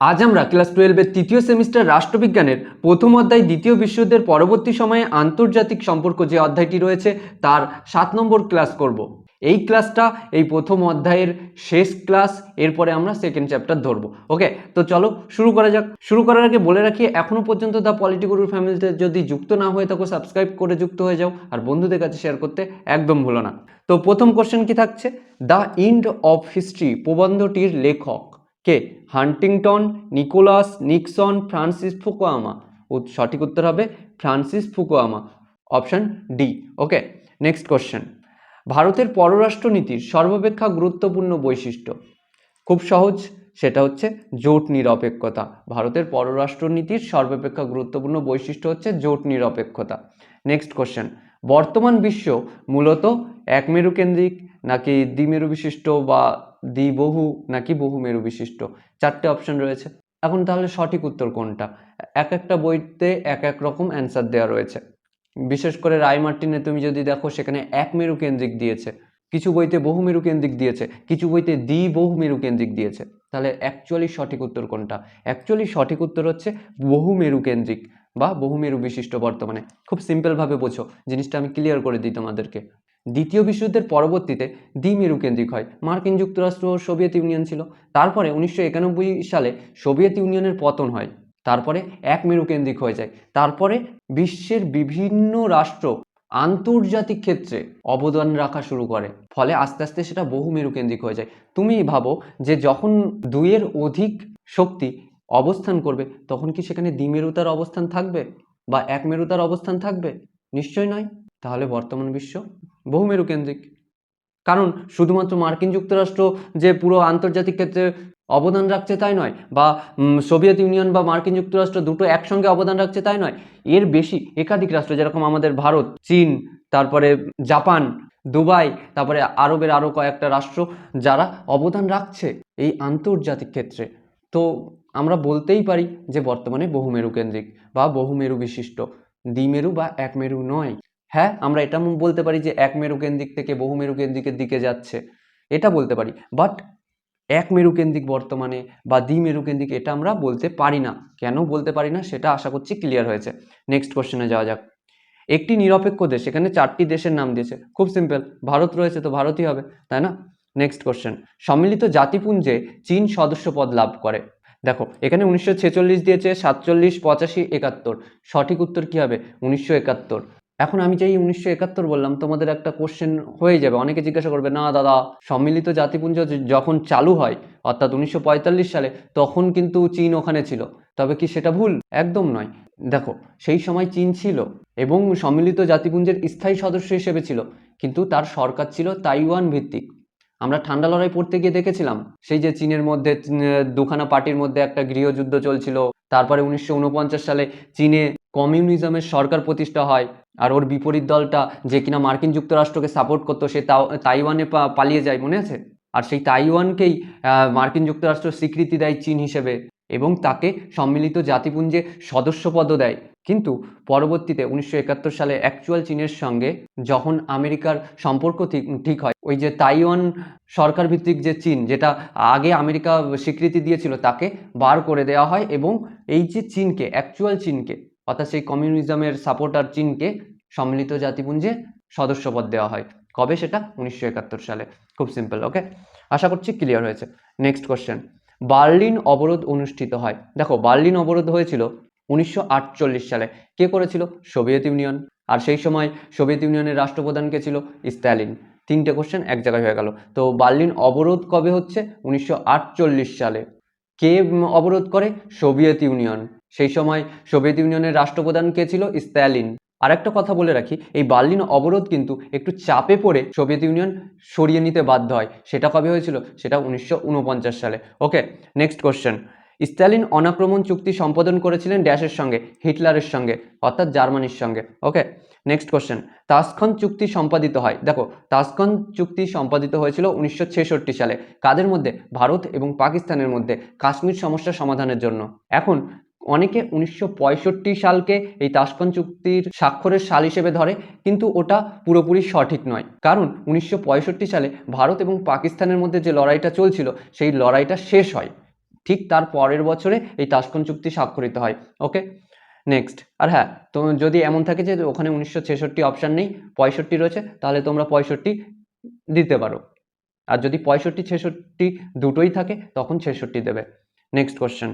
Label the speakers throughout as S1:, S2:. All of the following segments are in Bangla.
S1: আজ আমরা ক্লাস টুয়েলভের তৃতীয় সেমিস্টার রাষ্ট্রবিজ্ঞানের প্রথম অধ্যায় দ্বিতীয় বিশ্বযুদ্ধের পরবর্তী সময়ে আন্তর্জাতিক সম্পর্ক যে অধ্যায়টি রয়েছে, তার সাত নম্বর ক্লাস করব। এই ক্লাসটা এই প্রথম অধ্যায়ের শেষ ক্লাস এরপরে আমরা সেকেন্ড চ্যাপ্টার ধরবো। ওকে তো চলো শুরু করা যাক। শুরু করার আগে বলে রাখি এখনও পর্যন্ত দ্য পলিটিকুলার ফ্যামিলিতে যদি যুক্ত না হয়ে থাকো সাবস্ক্রাইব করে যুক্ত হয়ে যাও, আর বন্ধুদের কাছে শেয়ার করতে একদম ভুলো না। তো প্রথম কোশ্চেন কি থাকছে? দ্য ইন্ড অফ হিস্ট্রি প্রবন্ধটির লেখক। কে? Huntington, Nicholas, Nixon, Francis Fukuyama. সঠিক উত্তর হবে Francis Fukuyama. Option D. Okay, next question. ভারতের পররাষ্ট্রনীতির সর্বাপেক্ষা গুরুত্বপূর্ণ বৈশিষ্ট্য। খুব সহজ, সেটা হচ্ছে জোট নিরপেক্ষতা। ভারতের পররাষ্ট্রনীতির সর্বাপেক্ষা গুরুত্বপূর্ণ বৈশিষ্ট্য হচ্ছে জোট নিরপেক্ষতা। Next question. বর্তমান বিশ্ব মূলত একমেরু কেন্দ্রিক নাকি দ্বিমেরু বিশিষ্ট বা দ্বিবহু নাকি বহু মেরু বিশিষ্ট চারটে অপশন রয়েছে। এখন তাহলে সঠিক উত্তর কোনটা? এক একটা বইতে এক এক রকম অ্যান্সার দেওয়া রয়েছে। বিশেষ করে রায় মার্টিনে তুমি যদি দেখো, সেখানে এক মেরু কেন্দ্রিক দিয়েছে, কিছু বইতে বহুমেরু কেন্দ্রিক দিয়েছে, কিছু বইতে দ্বি বহুমেরু কেন্দ্রিক দিয়েছে। তাহলে অ্যাকচুয়ালি সঠিক উত্তর কোনটা? অ্যাকচুয়ালি সঠিক উত্তর হচ্ছে বহুমেরু কেন্দ্রিক বা বহুমেরু বিশিষ্ট বর্তমানে। খুব সিম্পলভাবে বোঝো, জিনিসটা আমি ক্লিয়ার করে দিই তোমাদেরকে। দ্বিতীয় বিশ্বযুদ্ধের পরবর্তীতে দ্বিমেরু কেন্দ্রিক হয়। মার্কিন যুক্তরাষ্ট্র ও সোভিয়েত ইউনিয়ন ছিল। তারপরে উনিশশো একানব্বই সালে সোভিয়েত ইউনিয়নের পতন হয়। তারপরে এক মেরু কেন্দ্রিক হয়ে যায়। তারপরে বিশ্বের বিভিন্ন রাষ্ট্র আন্তর্জাতিক ক্ষেত্রে অবদান রাখা শুরু করে। ফলে আস্তে আস্তে সেটা বহুমেরু কেন্দ্রিক হয়ে যায়। তুমি ভাবো যে যখন দুইয়ের অধিক শক্তি অবস্থান করবে, তখন কি সেখানে দ্বিমেরুতার অবস্থান থাকবে? বা এক মেরুতার অবস্থান থাকবে? নিশ্চয় নয়। তাহলে বর্তমান বিশ্ব বহুমেরু কেন্দ্রিক কারণ শুধুমাত্র মার্কিন যুক্তরাষ্ট্র যে পুরো আন্তর্জাতিক ক্ষেত্রে অবদান রাখছে তাই নয়, বা সোভিয়েত ইউনিয়ন বা মার্কিন যুক্তরাষ্ট্র দুটো একসঙ্গে অবদান রাখছে তাই নয়, এর বেশি একাধিক রাষ্ট্র যেরকম আমাদের ভারত, চীন, তারপরে জাপান, দুবাই, তারপরে আরবের আরও কয়েকটা রাষ্ট্র যারা অবদান রাখছে এই আন্তর্জাতিক ক্ষেত্রে। তো আমরা বলতেই পারি যে বর্তমানে বহুমেরু কেন্দ্রিক বা বহুমেরু বিশিষ্ট দ্বিমেরু বা একমেরু নয়। হ্যাঁ আমরা এটা বলতে পারি যে এক মেরু কেন্দ্রিক থেকে বহু মেরু কেন্দ্রিকের দিকে যাচ্ছে। এটা বলতে পারি। বাট এক মেরু কেন্দ্রিক বর্তমানে বা দ্বি মেরু কেন্দ্রিক এটা আমরা বলতে পারি না। কেন বলতে পারি না? সেটা আশা করছি ক্লিয়ার হয়েছে। নেক্সট কোশ্চেনে যাওয়া যাক। একটি নিরপেক্ষ দেশ এখানে চারটি দেশের নাম দিয়েছে। খুব সিম্পল ভারত রয়েছে তো ভারতই হবে, তাই না? নেক্সট কোশ্চেন সম্মিলিত জাতিপুঞ্জে চীন সদস্য পদ লাভ করে। দেখো, এখানে উনিশশো ছেচল্লিশ দিয়েছে, সাতচল্লিশ, পঁচাশি, একাত্তর। সঠিক উত্তর কী হবে? উনিশশো একাত্তর। এখন আমি যেই উনিশশো একাত্তর বললাম, তোমাদের একটা কোশ্চেন হয়ে যাবে। অনেকে জিজ্ঞাসা করবে, না দাদা, সম্মিলিত জাতিপুঞ্জ যখন চালু হয়, অর্থাৎ উনিশশো পঁয়তাল্লিশ সালে, তখন কিন্তু চীন ওখানে ছিল। তবে কি সেটা ভুল? একদম নয়। দেখো, সেই সময় চীন ছিল এবং সম্মিলিত জাতিপুঞ্জের স্থায়ী সদস্য হিসেবে ছিল। কিন্তু তার সরকার ছিল তাইওয়ান ভিত্তিক। আমরা ঠান্ডা লড়াই পড়তে গিয়ে দেখেছিলাম, সেই যে চীনের মধ্যে দুখানা পার্টির মধ্যে একটা গৃহযুদ্ধ চলছিল। তারপরে উনিশশো উনপঞ্চাশ সালে চীনে কমিউনিজমের সরকার প্রতিষ্ঠা হয়। আর ওর বিপরীত দলটা যে কিনা মার্কিন যুক্তরাষ্ট্রকে সাপোর্ট করতো, সে তাইওয়ানে পালিয়ে যায়, মনে আছে? আর সেই তাইওয়ানকেই মার্কিন যুক্তরাষ্ট্র স্বীকৃতি দেয় চীন হিসেবে এবং তাকে সম্মিলিত জাতিপুঞ্জে সদস্যপদও দেয়। কিন্তু পরবর্তীতে উনিশশো একাত্তর সালে অ্যাকচুয়াল চীনের সঙ্গে যখন আমেরিকার সম্পর্ক ঠিক হয়, ওই যে তাইওয়ান সরকার ভিত্তিক যে চীন, যেটা আগে আমেরিকা স্বীকৃতি দিয়েছিল, তাকে বার করে দেওয়া হয় এবং এই যে চীনকে অ্যাকচুয়াল চীনকে অর্থাৎ সেই কমিউনিজমের সাপোর্টার চীনকে সম্মিলিত জাতিপুঞ্জে সদস্যপদ দেওয়া হয়। কবে সেটা? উনিশশো একাত্তর সালে। খুব সিম্পল ওকে আশা করছি ক্লিয়ার হয়েছে। নেক্সট কোশ্চেন বার্লিন অবরোধ অনুষ্ঠিত হয়। দেখো, বার্লিন অবরোধ হয়েছিল উনিশশো আটচল্লিশ সালে। কে করেছিল? Soviet union. আর সেই সময় সোভিয়েত ইউনিয়নের রাষ্ট্রপ্রধান কে ছিল? স্ট্যালিন। তিনটে কোশ্চেন এক জায়গায় হয়ে গেল। তো বার্লিন অবরোধ কবে হচ্ছে? উনিশশো আটচল্লিশ সালে। কে অবরোধ করে? Soviet Union. সেই সময় সোভিয়েত ইউনিয়নের রাষ্ট্রপ্রধান কে ছিল? স্ট্যালিন। আরেকটা কথা বলে রাখি, এই বার্লিন অবরোধ কিন্তু একটু চাপে পড়ে সোভিয়েত ইউনিয়ন সরিয়ে নিতে বাধ্য হয়। সেটা কবে হয়েছিল? সেটা উনিশশো উনপঞ্চাশ সালে। ওকে নেক্সট কোশ্চেন স্ট্যালিন অনাক্রমণ চুক্তি সম্পাদন করেছিলেন ড্যাশের সঙ্গে, হিটলারের সঙ্গে, অর্থাৎ জার্মানির সঙ্গে। ওকে নেক্সট কোশ্চেন তাসখন চুক্তি সম্পাদিত হয়। দেখো, তাসখন চুক্তি সম্পাদিত হয়েছিল উনিশশো ছেষট্টি সালে। কাদের মধ্যে? ভারত এবং পাকিস্তানের মধ্যে। কাশ্মীর সমস্যা সমাধানের জন্য। এখন অনেকে উনিশশো পঁয়ষট্টি সালকে এই তাসখন চুক্তির স্বাক্ষরের সাল হিসেবে ধরে, কিন্তু ওটা পুরোপুরি সঠিক নয়। কারণ উনিশশো পঁয়ষট্টি সালে ভারত এবং পাকিস্তানের মধ্যে যে লড়াইটা চলছিল, সেই লড়াইটা শেষ হয়। ঠিক তার পরের বছরে এই তাসখন চুক্তি স্বাক্ষরিত হয়। ওকে? নেক্সট। আর হ্যাঁ তো যদি এমন থাকে যে ওখানে উনিশশো ছেষট্টি অপশান নেই, পঁয়ষট্টি রয়েছে, তাহলে তোমরা পঁয়ষট্টি দিতে পারো। আর যদি পঁয়ষট্টি ছেষট্টি দুটোই থাকে, তখন ছেষট্টি দেবে। Next question.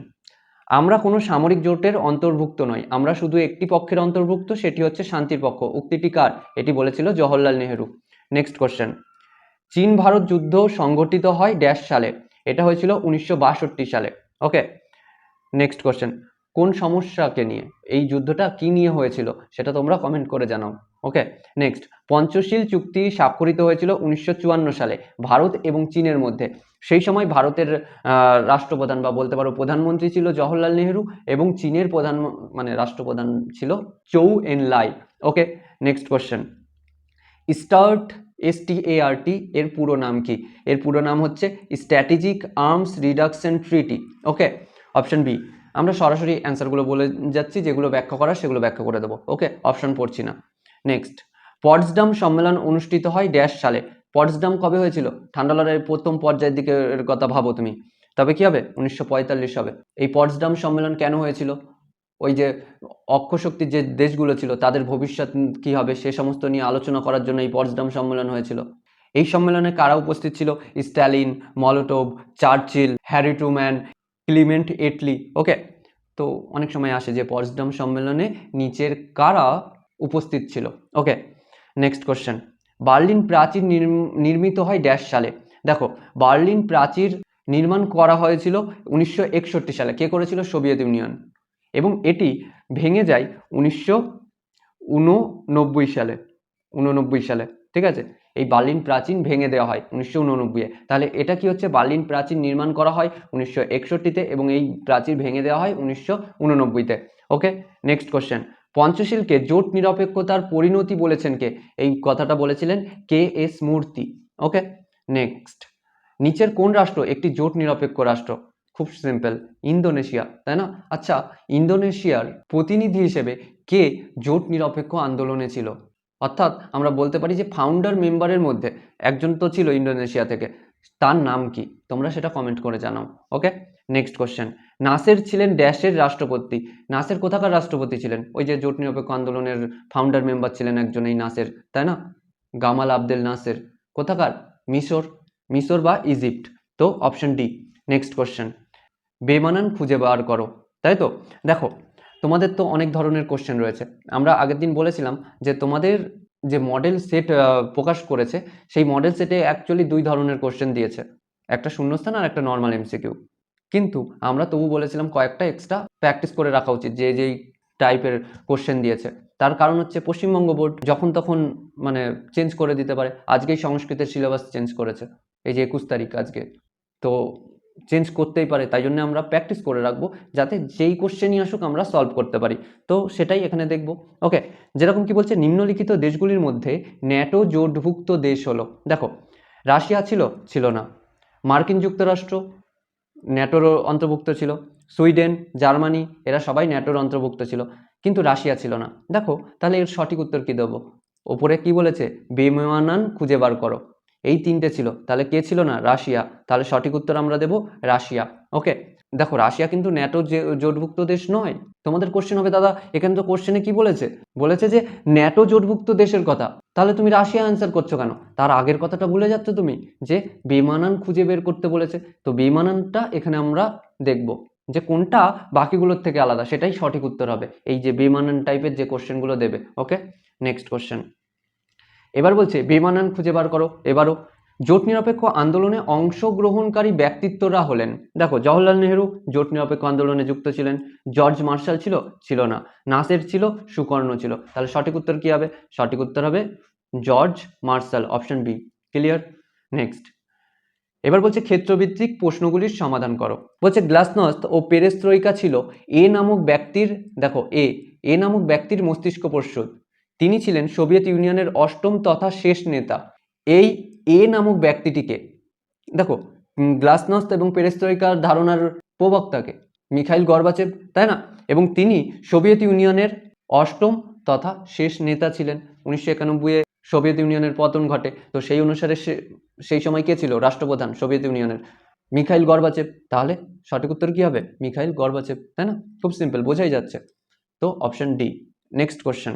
S1: আমরা কোনো সামরিক জোটের অন্তর্ভুক্ত নই, আমরা শুধু একটি পক্ষের অন্তর্ভুক্ত, সেটি হচ্ছে শান্তির পক্ষ। উক্তিটি কার? এটি বলেছিল জওহরলাল নেহেরু। নেক্সট কোশ্চেন চীন ভারত যুদ্ধ সংগঠিত হয় ড্যাশ সালে। এটা হয়েছিল উনিশশো বাষট্টি সালে। ওকে নেক্সট কোশ্চেন কোন সমস্যাকে নিয়ে? এই যুদ্ধটা কি নিয়ে হয়েছিল? সেটা তোমরা কমেন্ট করে জানাও। ওকে নেক্সট পঞ্চশীল চুক্তি স্বাক্ষরিত হয়েছিল উনিশশো চুয়ান্ন সালে, ভারত এবং চীনের মধ্যে। সেই সময় ভারতের রাষ্ট্রপ্রধান বা বলতে পারো প্রধানমন্ত্রী ছিল জওহরলাল নেহেরু এবং চীনের প্রধান মানে রাষ্ট্রপ্রধান ছিল Chou En Lai. Okay next question START S T A R T এর পুরো নাম কি? এর পুরো নাম হচ্ছে strategic arms reduction treaty okay option B আমরা সরাসরি অ্যান্সারগুলো বলে যাচ্ছি, যেগুলো ব্যাখ্যা করার সেগুলো ব্যাখ্যা করে দেবো। ওকে অপশন পড়ছি না। নেক্সট পটসডাম সম্মেলন অনুষ্ঠিত হয় ড্যাশ সালে। পটসডাম কবে হয়েছিল? ঠান্ডা লড়াইয়ের প্রথম পর্যায়ের দিকে এর কথা ভাবো তুমি। তবে কি হবে? উনিশশো পঁয়তাল্লিশ হবে। এই পটসডাম সম্মেলন কেন হয়েছিল? ওই যে অক্ষশক্তির যে দেশগুলো ছিল, তাদের ভবিষ্যৎ কি হবে? সে সমস্ত নিয়ে আলোচনা করার জন্য এই পটসডাম সম্মেলন হয়েছিল। এই সম্মেলনে কারা উপস্থিত ছিল? Stalin, Molotov, Churchill, Harry Truman, Clement Attlee. Okay? তো অনেক সময় আসে যে পটসডাম সম্মেলনে নিচের কারা উপস্থিত ছিল? ওকে, নেক্সট কোশ্চেন। বার্লিন প্রাচীর নির্ম- নির্মিত হয় ড্যাশ সালে। দেখো, বার্লিন প্রাচীর নির্মাণ করা হয়েছিল উনিশশো একষট্টি সালে। কে করেছিল? Soviet Union. এবং এটি ভেঙে যায় উনিশশো উননব্বই সালে। উননব্বই সালে, ঠিক আছে? এই বার্লিন প্রাচীন ভেঙে দেওয়া হয় উনিশশো উননব্বইয়ে। তাহলে এটা কি হচ্ছে? বার্লিন প্রাচীন নির্মাণ করা হয় উনিশশো একষট্টিতে এবং এই প্রাচীর ভেঙে দেওয়া হয় উনিশশো উননব্বইতে। ওকে নেক্সট কোশ্চেন পঞ্চশীলকে জোট নিরপেক্ষতার পরিণতি বলেছেন কে? এই কথাটা বলেছিলেন কে এস মূর্তি। ওকে? নেক্সট। নিচের কোন রাষ্ট্র একটি জোট নিরপেক্ষ রাষ্ট্র? খুব সিম্পল, ইন্দোনেশিয়া, তাই না? আচ্ছা ইন্দোনেশিয়ার প্রতিনিধি হিসেবে কে জোট নিরপেক্ষ আন্দোলনে ছিল? অর্থাৎ আমরা বলতে পারি যে ফাউন্ডার মেম্বারের মধ্যে একজন তো ছিল ইন্দোনেশিয়া থেকে। তার নাম কি? তোমরা সেটা কমেন্ট করে জানাও ওকে নেক্সট কোশ্চেন নাসের ছিলেন ড্যাশের রাষ্ট্রপতি। নাসের কোথাকার রাষ্ট্রপতি ছিলেন? ওই যে জোট নিরপেক্ষ আন্দোলনের ফাউন্ডার মেম্বার ছিলেন একজন এই নাসের, তাই না? Gamal Abdel Nasser. কোথাকার? মিশর। মিশর বা ইজিপ্ট। তো অপশন ডি নেক্সট কোশ্চেন বেমানান খুঁজে বার করো, তাই তো? দেখো, তোমাদের তো অনেক ধরনের কোশ্চেন রয়েছে। আমরা আগের দিন বলেছিলাম যে তোমাদের যে মডেল সেট প্রকাশ করেছে, সেই মডেল সেটে অ্যাকচুয়ালি দুই ধরনের কোশ্চেন দিয়েছে। একটা শূন্যস্থান আর একটা নর্মাল এমসিকিউ কিন্তু আমরা তবু বলেছিলাম কয়েকটা এক্সট্রা প্র্যাকটিস করে রাখা উচিত, যে যেই টাইপের কোশ্চেন দিয়েছে। তার কারণ হচ্ছে পশ্চিমবঙ্গ বোর্ড যখন তখন মানে চেঞ্জ করে দিতে পারে। আজকেই সংস্কৃতের সিলেবাস চেঞ্জ করেছে, এই যে একুশ তারিখ আজকে। তো চেঞ্জ করতেই পারে, তাই জন্য আমরা প্র্যাকটিস করে রাখব, যাতে যেই কোশ্চেনই আসুক আমরা সলভ করতে পারি। তো সেটাই এখানে দেখব। ওকে যেরকম কি বলছে, নিম্নলিখিত দেশগুলির মধ্যে ন্যাটো জোটভুক্ত দেশ হলো। দেখো, রাশিয়া ছিল ছিল না। মার্কিন যুক্তরাষ্ট্র ন্যাটোর অন্তর্ভুক্ত ছিল। সুইডেন, জার্মানি, এরা সবাই ন্যাটোর অন্তর্ভুক্ত ছিল। কিন্তু রাশিয়া ছিল না। দেখো, তাহলে এর সঠিক উত্তর কি দেবো? ওপরে কি বলেছে? বেমানান খুঁজে বার করো। এই তিনটে ছিল। তাহলে কে ছিল না? রাশিয়া। তাহলে সঠিক উত্তর আমরা দেব রাশিয়া। ওকে, দেখো রাশিয়া কিন্তু ন্যাটো যে জোটভুক্ত দেশ নয়। তোমাদের কোশ্চেন হবে, দাদা, এখানে তো কোশ্চেনে কি বলেছে? বলেছে যে ন্যাটো জোটভুক্ত দেশের কথা। তাহলে তুমি রাশিয়া অ্যান্সার করছ কেন? তার আগের কথাটা ভুলে যাচ্ছ তুমি? যে বেমানান খুঁজে বের করতে বলেছে। তো বেমানানটা এখানে আমরা দেখব যে কোনটা বাকিগুলোর থেকে আলাদা। সেটাই সঠিক উত্তর হবে। এই যে বেমানান টাইপের যে কোশ্চেনগুলো দেবে। ওকে নেক্সট কোশ্চেন এবার বলছে, বেমানান খুঁজে বার করো। এবারও জোট নিরপেক্ষ আন্দোলনে অংশগ্রহণকারী ব্যক্তিত্বরা হলেন। দেখো, জওহরলাল নেহরু জোট নিরপেক্ষ আন্দোলনে যুক্ত ছিলেন। জর্জ মার্শাল ছিল ছিল না। নাসের ছিল, সুকর্ণ ছিল। তাহলে সঠিক উত্তর কি হবে? সঠিক উত্তর হবে George Marshall, option B. Clear? Next. এবার বলছে, ক্ষেত্রভিত্তিক প্রশ্নগুলির সমাধান করো। বলছে, গ্লাসনস্ত ও পেরেস্ত্রয়িকা ছিল। এ নামক ব্যক্তির, দেখো, এ এ নামক ব্যক্তির মস্তিষ্ক প্রস্তুত। তিনি ছিলেন সোভিয়েত ইউনিয়নের অষ্টম তথা শেষ নেতা। এই এ নামক ব্যক্তিটিকে, দেখো গ্লাসনস্ত এবং পেরেস্তরিকার ধারণার প্রবক্তাকে মিখাইল গর্বাচেভ, তাই না? এবং তিনি সোভিয়েত ইউনিয়নের অষ্টম তথা শেষ নেতা ছিলেন। উনিশশো একানব্বইয়ে সোভিয়েত ইউনিয়নের পতন ঘটে। তো সেই অনুসারে সেই সময় কে ছিল? রাষ্ট্রপ্রধান সোভিয়েত ইউনিয়নের। মিখাইল গর্বাচেপ তাহলে সঠিক উত্তর কি হবে? মিখাইল গর্বাচেপ তাই না? খুব সিম্পল বোঝাই যাচ্ছে। তো option D next question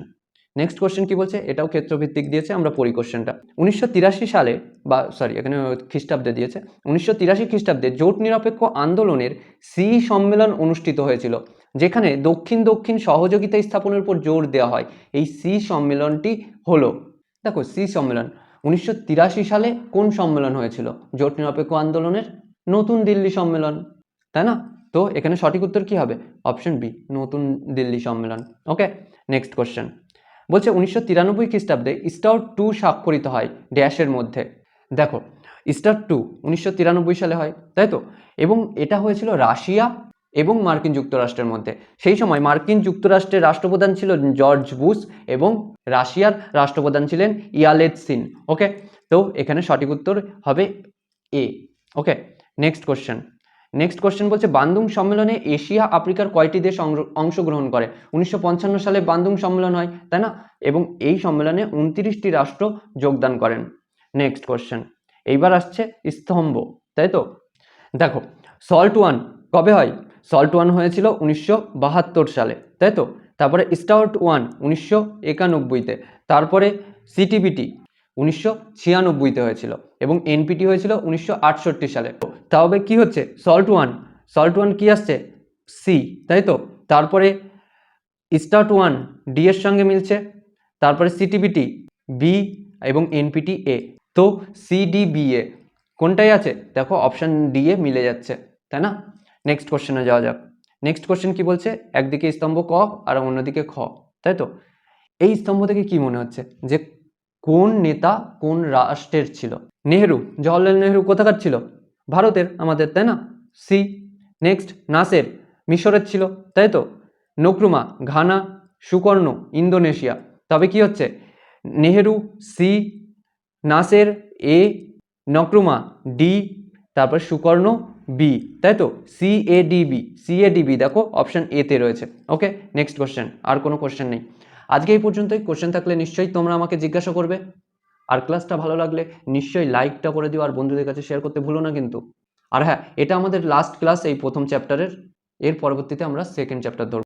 S1: next question কি বলছে? এটাও ক্ষেত্রভিত্তিক দিয়েছে, আমরা পড়ি কোশ্চেনটা উনিশশো তিরাশি সালে, বা সরি এখানে খ্রিস্টাব্দে দিয়েছে। উনিশশো তিরাশি খ্রিস্টাব্দে জোট নিরপেক্ষ আন্দোলনের সি সম্মেলন অনুষ্ঠিত হয়েছিল, যেখানে দক্ষিণ দক্ষিণ সহযোগিতা স্থাপনের উপর জোর দেওয়া হয়। এই সি সম্মেলনটি হলো, দেখো সি সম্মেলন, উনিশশো তিরাশি সালে কোন সম্মেলন হয়েছিল? জোট নিরপেক্ষ আন্দোলনের নতুন দিল্লি সম্মেলন, তাই না? তো এখানে সঠিক উত্তর কি হবে? অপশন বি নতুন দিল্লি সম্মেলন। ওকে নেক্সট কোশ্চেন বলছে উনিশশো তিরানব্বই খ্রিস্টাব্দে স্টার টু স্বাক্ষরিত হয় ড্যাশের মধ্যে। দেখো, স্টার টু উনিশশো তিরানব্বই সালে হয়, তাই তো? এবং এটা হয়েছিল রাশিয়া এবং মার্কিন যুক্তরাষ্ট্রের মধ্যে। সেই সময় মার্কিন যুক্তরাষ্ট্রের রাষ্ট্রপ্রধান ছিল জর্জ বুশ এবং রাশিয়ার রাষ্ট্রপ্রধান ছিলেন ইয়ালেৎসিন ওকে? তো এখানে সঠিক উত্তর হবে A, okay? Next question next question বলছে, বান্দুং সম্মেলনে এশিয়া, আফ্রিকার কয়টি দেশ অংশ- অংশগ্রহণ করে? উনিশশো পঞ্চান্ন সালে বান্দুং সম্মেলন হয়, তাই না? এবং এই সম্মেলনে উনত্রিশটি রাষ্ট্র যোগদান করেন। নেক্সট কোশ্চেন এইবার আসছে স্তম্ভ, তাই তো? দেখো সল্ট ওয়ান কবে হয়? সল্ট ওয়ান হয়েছিল উনিশশো বাহাত্তর সালে, তাই তো? তারপরে স্টার্ট ওয়ান উনিশশো একানব্বইতে, তারপরে সিটিবিটি উনিশশো ছিয়ানব্বইতে হয়েছিল এবং এনপিটি হয়েছিল উনিশশো আটষট্টি সালে। তবে কি হচ্ছে? সল্ট ওয়ান সল্ট ওয়ান কী আসছে? সি তাই তো? তারপরে স্টার্ট ওয়ান ডি এর সঙ্গে মিলছে, তারপরে সিটিবিটি বি এবং এনপিটি এ তো সিডিবিএ কোনটাই আছে? দেখো অপশান ডি এ মিলে যাচ্ছে, তাই না? নেক্সট কোশ্চেনে যাওয়া যাক। নেক্সট কোশ্চেন কি বলছে? একদিকে স্তম্ভ ক আর অন্যদিকে খ, তাই তো? এই স্তম্ভ থেকে কি মনে হচ্ছে? যে কোন নেতা কোন রাষ্ট্রের ছিল? নেহরু, জওয়াহরলাল নেহেরু কোথাকার ছিল? ভারতের, আমাদের, তাই না? সি, নেক্সট, নাসের, মিশরের ছিল, তাই তো? Nkrumah, Ghana, Sukarno, Indonesia. তবে কি হচ্ছে? Nehru, C, Nasser, A, Nkrumah, D, তারপর সুকর্ণ, বি, তাই তো? C, A, D, B, C, A, D, B, দেখো, অপশান এতে রয়েছে। ওকে, নেক্সট কোশ্চেন, আর কোনো কোশ্চেন নেই। আজকে এই পর্যন্তই। কোশ্চেন থাকলে নিশ্চয়ই তোমরা আমাকে জিজ্ঞাসা করবে। আর ক্লাসটা ভালো লাগলে নিশ্চয়ই লাইকটা করে দিও আর বন্ধুদের কাছে শেয়ার করতে ভুলো না কিন্তু। আর হ্যাঁ এটা আমাদের লাস্ট ক্লাস এই প্রথম চ্যাপ্টারের এর। পরবর্তীতে আমরা সেকেন্ড চ্যাপ্টার ধরব।